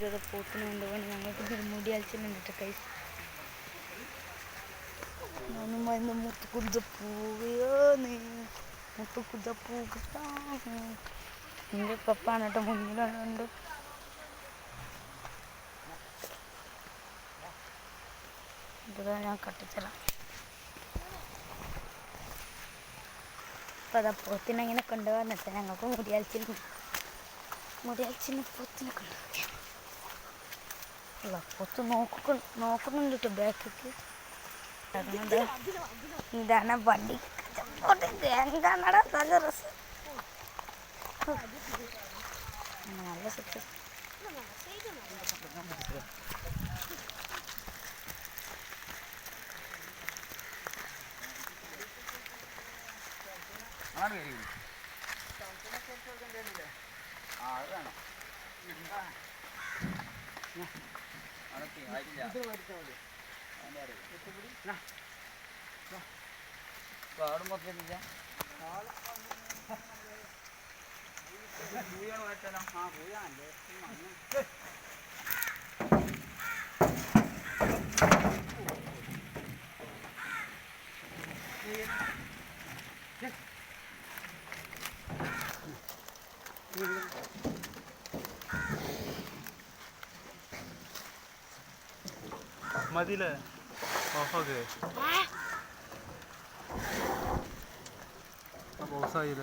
ഇത് പോത്തിന് കൊണ്ടുപോകണം ഞങ്ങൾക്ക് മുടി അയച്ചിട്ടുണ്ട് കൈസ് ഞാനും അതിന്റെ മുത്തുക്കുടുത്ത പൂവയോ നീ മുത്തുക്കുടുത്ത പൂക്കാ എന്റെ പപ്പാണ് കേട്ടോ മുന്നിലുണ്ട് ഇതാ ഞാൻ കട്ടിച്ചതാ അപ്പൊ അതാ പോത്തിനെ ഇങ്ങനെ കൊണ്ടുപോകാൻ ഞങ്ങൾക്ക് മുടിയാഴ്ച മുടിയാഴ്ച പോത്തിനെ കൊണ്ടുപോകാൻ അല്ല പോത്ത് നോക്ക നോക്കുന്നുണ്ട് കേട്ടോ ബാക്കിക്ക്. ഇതാണ് വണ്ടി. എന്താണടാ നല്ല രസം. നല്ല സെറ്റ് ആണ് വരി ആ അത് വേണം. അതൊക്കെ ആയിട്ടില്ല അതിന്റെ അറിയാം കാടും മൊത്തത്തില്ല പൂയാണ് വെച്ചാലോ ആ പൂയാണല്ലേ മതിയില്ലേ ഓഫാക്കേ ബോസായില്ലേ